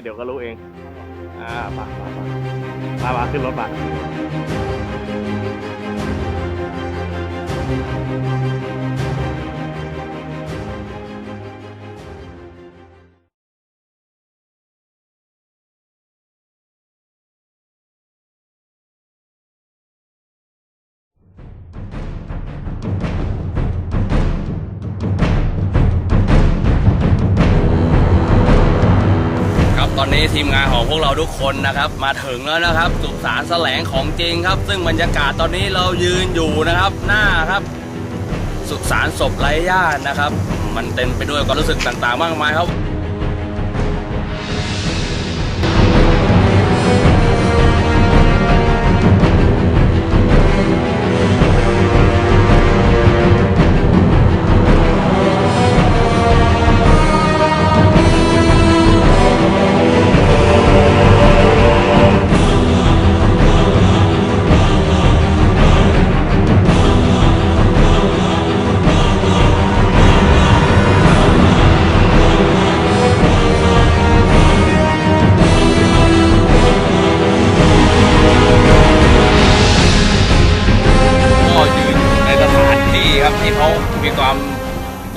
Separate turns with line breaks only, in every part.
เดี๋ยวก็รู้เอง อ่ามามามามามาขึ้นรถ
ไป มงานของพวกเราทุกคนนะครับ มาถึงแล้วนะครับ สุสานแสลงของจริงครับ ซึ่งบรรยากาศตอนนี้เรายืนอยู่นะครับ หน้าครับ สุสานศพไร้ญาตินะครับ มันเต็มไปด้วยความรู้สึกต่างๆ มากมายครับ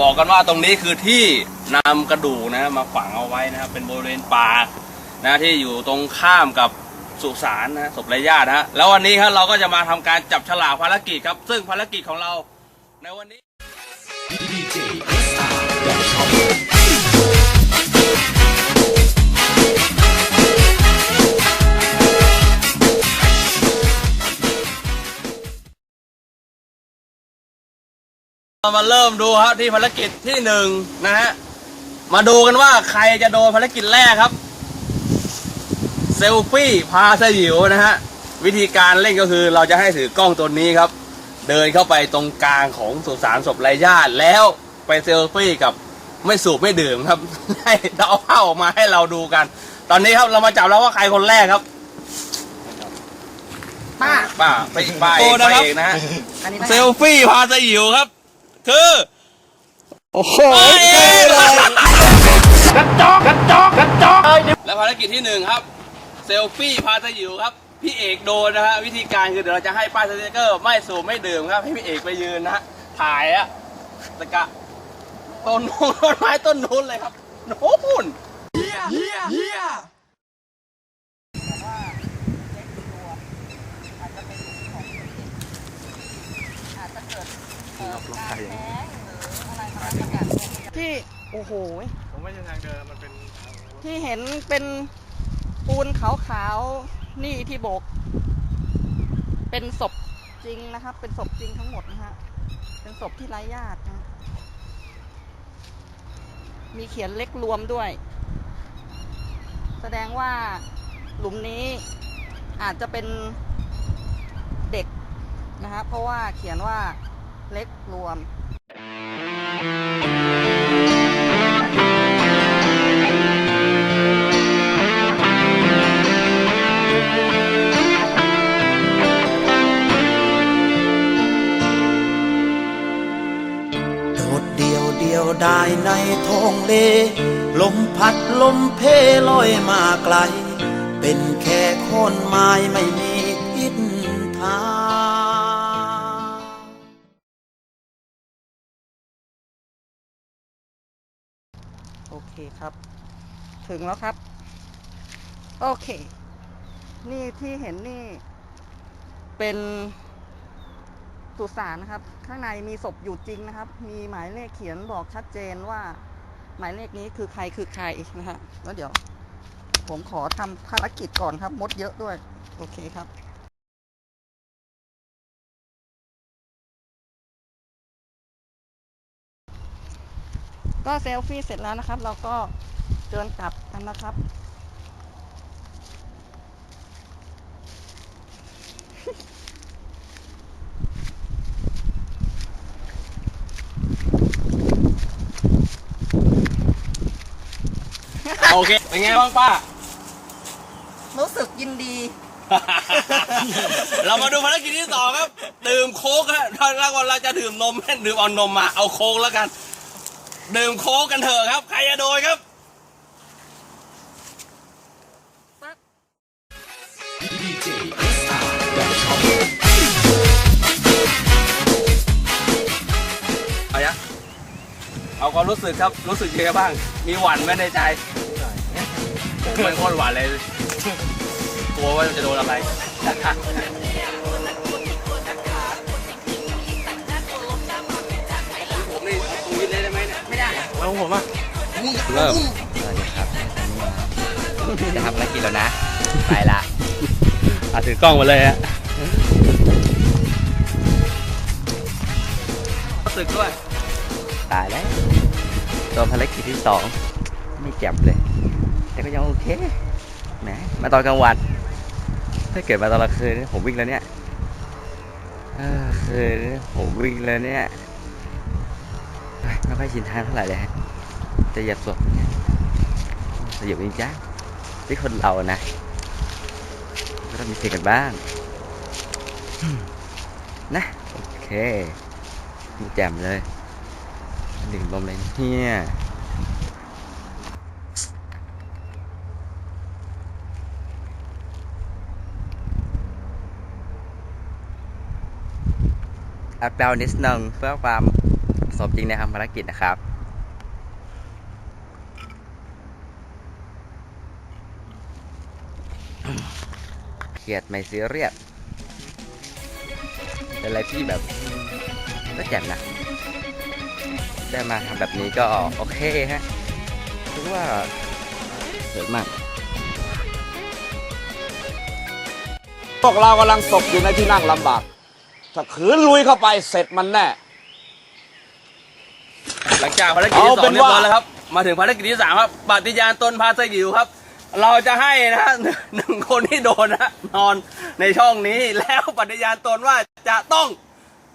บอกกันว่าตรงนี้คือที่นำกระดูกนะมาฝังเอาไว้นะครับ เป็นบริเวณป่านะที่อยู่ตรงข้ามกับสุสานนะศพไร้ญาตินะฮะแล้ววันนี้ครับเราก็จะมาทำการจับฉลากภารกิจครับ ซึ่งภารกิจของเราในวันนี้ มาเริ่มดูครับที่ภารกิจที่หนึ่งนะฮะ มาดูกันว่าใครจะโดนภารกิจแรกครับ เซลฟี่พาสยิวนะฮะ วิธีการเล่นก็คือเราจะให้ถือกล้องตัวนี้ครับ เดินเข้าไปตรงกลางของสุสานศพไร้ญาติแล้วไปเซลฟี่กับไม่สูบไม่ดื่มครับ ให้เอาภาพออกมาให้เราดูกัน ตอนนี้ครับเรามาจับแล้วว่าใครคนแรกครับ
ป้า
ป้าไปป้าเอ
โอ้
ก
นะ
ป้า
ครับ
เอกนะฮะ
อันนี้นะ
เซลฟี่พาสยิวครับ คือ
โอ้โห
กระจอกกระจอกกระจอกและภารกิจที่หนึ่งครับ เซลฟี่พาสยิวครับ พี่เอกโดนนะฮะวิธีการคือเดี๋ยวเราจะให้ป้ายสติ๊กเกอร์ไม่สูบไม่ดื่มครับ ให้พี่เอกไปยืนนะฮะถ่ายอะตะกะต้นนู้นต้นไม้ต้นนู้นเลยครับโน้ ปุ่น
ที่โอ้โห
ผมไม่ใช่ทางเดินมันเป็น
ที่เห็นเป็นปูนขาวๆนี่ที่โบก เป็นศพจริงนะครับ เป็นศพจริงทั้งหมดนะฮะเป็นศพที่ไร้ญาตินะมีเขียนเล็กรวมด้วย แสดงว่าหลุมนี้อาจจะเป็นเด็กนะครับเพราะว่าเขียนว่า เล็กรวม
โดดเดียวเดียวได้ในท้องเล ลมพัดลมเพลอยมาไกล เป็นแค่คนไม้ไม่มีทิศทาง
เคครับ ถึงแล้วครับ โอเค นี่ที่เห็นนี่ เป็นสุสานนะครับ ข้างในมีศพอยู่จริงนะครับ มีหมายเลขเขียนบอกชัดเจนว่า หมายเลขนี้คือใครคือใครนะฮะแล้วเดี๋ยว ผมขอทำภารกิจก่อนครับ มดเยอะด้วย โอเคครับ ก็เซลฟี่เสร็จแล้วนะครับ เราก็เดินกลับกันนะครับ
โอเค เป็นไงบ้างป้า
รู้สึกยินดี
เรามาดูภารกิจที่สองครับ ดื่มโค้กฮะถ้าเราเราจะดื่มนมให้ดื่มเอานมมา เอาโค้กแล้วกัน ดื่มโค้กกันเถอะครับ ใครจะโดยครับ เอาไะเอาความรู้สึกครับ รู้สึกยังไงบ้าง มีหวั่นไหมในใจผมเป็นคนหวั่นเลย กลัวว่าจะโดนอะไร ไม่ได้
แล้วผมอะ
เริ่ม
สวัสดีครับจะทำภารกิจแล้วนะ ไปละ
อะถือกล้องมาเลยฮะรู้สึกด้วย
ตายแล้วตัวภารกิจที่สองไม่แจ่มเลย แต่ก็ยังโอเคแหมมาตอนกลางวัน ถ้าเกิดมาตอนกลางคืนนี่ผมวิ่งแล้วเนี่ยเออคืนนี่ผมวิ่งแล้วเนี่ย เฮ้ยไม่ค่อยชินทางเท่าไหร่เลยฮะจะเหยียบศพเนี่ยจะเหยียบจริงจ้าที่คนเรานะก็ต้องมีเสียงกันบ้างอืมนะโอเคมีแจ่มเลยดื่มลมเลยเนี่ยอัพดาวนิดนึงเพื่อความสมจริงในทำภารกิจนะครับ เครียดไม่ซีเรียสเป็นอะไรที่แบบก็แจ่มนะ ได้มาทำแบบนี้ก็โอเคฮะถือว่าสวยมาก
พวกเรากำลังตกอยู่ในที่นั่งลำบาก ถ้าขืนลุยเข้าไปเสร็จมันแน่
หลังจากภารกิจที่
เอา
สอ
เป็
ง
น
เรียบร้อย
ว่า
แล้วครับ มาถึงภารกิจที่สามครับปฏิญาณตนพาสยิวครับ เราจะให้นะฮะหนึ่งคนที่โดนนะนอนในช่องนี้แล้วปฏิญาณตนว่าจะต้อง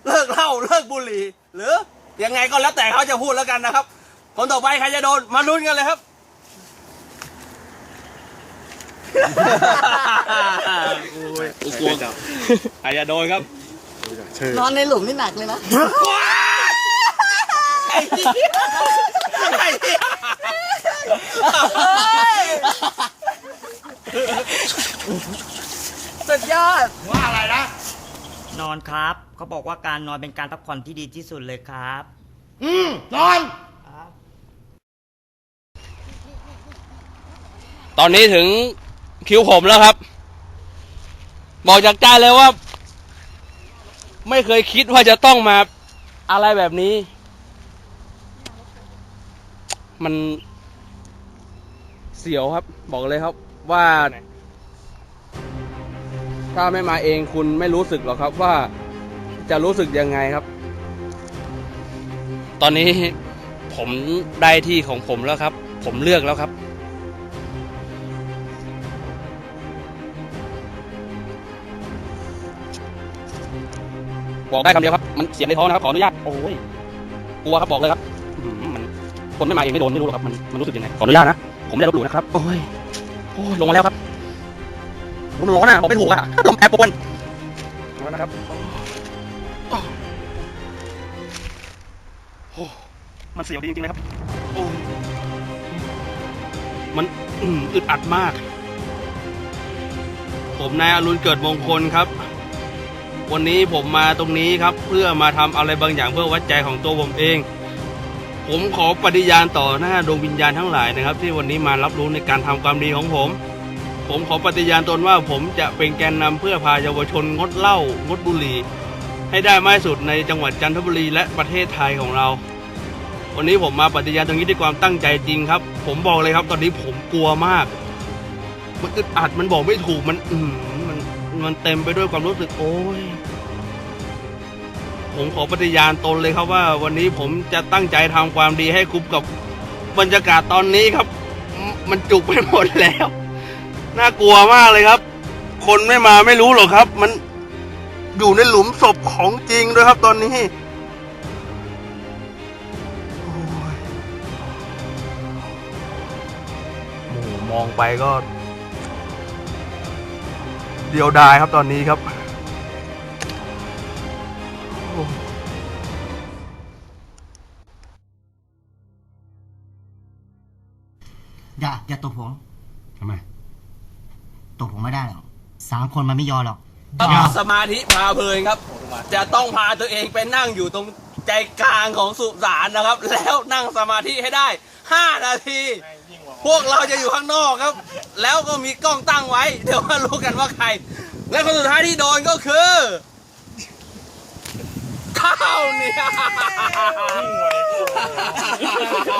เลิกเหล้าเลิกบุหรี่ หรือยังไงก็แล้วแต่เขาจะพูดแล้วกันนะครับ คนต่อไปใครจะโดนมาลุ้นกันเลยครับโอ้ยกลัวใครจะโดนครับ
นอนในหลุมนี่หนักเลยนะ
ไอ้เหี้ยไอ้เหี้ย
สุดยอด
นอนครับเขาบอกว่าการนอนเป็นการพักผ่อนที่ดีที่สุดเลยครับ
ตอนนี้ถึงคิวผมแล้วครับ บอกจากใจเลยว่า ไม่เคยคิดว่าจะต้องมาอะไรแบบนี้ มันเสียวครับ บอกเลยครับ ว่า ถ้าไม่มาเองคุณไม่รู้สึกหรอกครับว่าจะรู้สึกยังไงครับ ตอนนี้ผมได้ที่ของผมแล้วครับ ผมเลือกแล้วครับบอกได้คำเดียวครับ มันเสียงในท้องนะครับ ขออนุญาต โอ้ย กลัวครับ บอกเลยครับอื้อหือมัน คนไม่มาเองไม่โดนไม่รู้หรอกครับมันมันรู้สึกยังไงขออนุญาตนะผมไม่ได้ลบหลู่นะครับโอ้ยโอ้ยลงมาแล้วครับมันร้อนอะบอกไม่ถูกอะลมแอร์ปวนร้อนนะครับโอ้โอ้มันเสียวดีจริงๆเลยครับโอ้ยมันอืมอึดอัดมาก ผมนายอรุณเกิดมงคลครับ วันนี้ผมมาตรงนี้ครับ เพื่อมาทำอะไรบางอย่างเพื่อวัดใจของตัวผมเอง ผมขอปฏิญาณต่อหน้าดวงวิญญาณทั้งหลายนะครับ ที่วันนี้มารับรู้ในการทำความดีของผม ผมขอปฏิญาณตนว่าผมจะเป็นแกนนำเพื่อพาเยาวชนงดเหล้างดบุหรี่ให้ได้มากที่สุดในจังหวัดจันทบุรีและประเทศไทยของเรา วันนี้ผมมาปฏิญาณตรงนี้ด้วยความตั้งใจจริงครับ ผมบอกเลยครับ ตอนนี้ผมกลัวมาก มันอึดอัดมันบอกไม่ถูกมันอืมมันมันเต็มไปด้วยความรู้สึกโอ้ย ผมขอปฏิญาณตนเลยครับว่า วันนี้ผมจะตั้งใจทำความดีให้คุ้มกับบรรยากาศตอนนี้ครับ มันจุกไปหมดแล้ว น่ากลัวมากเลยครับ คนไม่มาไม่รู้หรอกครับ มันอยู่ในหลุมศพของจริงด้วยครับตอนนี้มองไปก็ เดียวดายครับตอนนี้ครับ
อย่าอย่าตบผม
ทำไม
ตบผมไม่ได้หรอกสามคนมันไม่ยอมหรอก
สมาธิพาเพลินครับ จะต้องพาตัวเองไปนั่งอยู่ตรงใจกลางของสุสานนะครับ แล้วนั่งสมาธิให้ได้ 5 นาที พวกเราจะอยู่ข้างนอกครับ แล้วก็มีกล้องตั้งไว้ เดี๋ยวมารู้กันว่าใคร และคนสุดท้ายที่โดนก็คือข้าวเนี่ยลื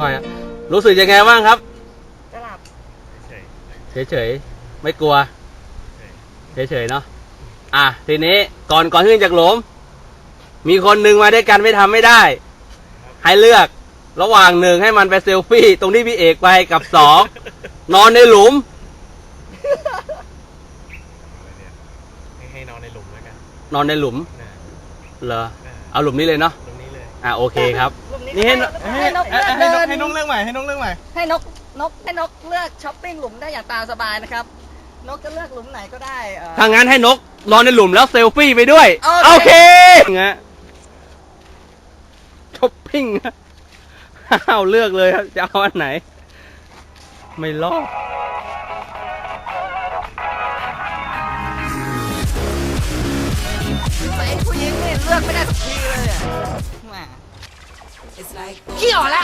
ค่อยๆอะรู้สึกยังไงบ้างครับ
จะหลับ
เฉยๆไม่กลัวเฉยๆเนาะอะทีนี้ก่อนก่อนขึ้นจากหลุมมีคนหนึ่งมาด้วยกันไม่ทำไม่ได้ ให้เลือกระหว่างหนึ่งให้มันไปเซลฟี่ ตรงที่พี่เอกไปกับสองนอนในหลุม
ให้นอนในหลุมแล้วกัน
นอนในหลุม
นะ
เหรอเอาหลุมนี้เลยเนาะ
ตรงนี้เลย
อะโอเคครับ
รูปนี้
นี่ให้
ให้นก
ให้
เลือก
ให้นกให้
เดิน
นกเรื่องใหม่ให้นกเรื่องใหม่
ให้นกนกให้นกเลือกช้อปปิ้งหลุมได้อย่างตามสบายนะครับ นกจะเลือกหลุมไหนก็ได้เอ่อ
ถ้างั้นให้นกนอนในหลุมแล้วเซลฟี่ไปด้วย
โอเค
โอเคงะช้อปปิ้งนะอ้าวเลือกเลยครับจะเอาอันไหน ไม่รอด
เกี่ยวละ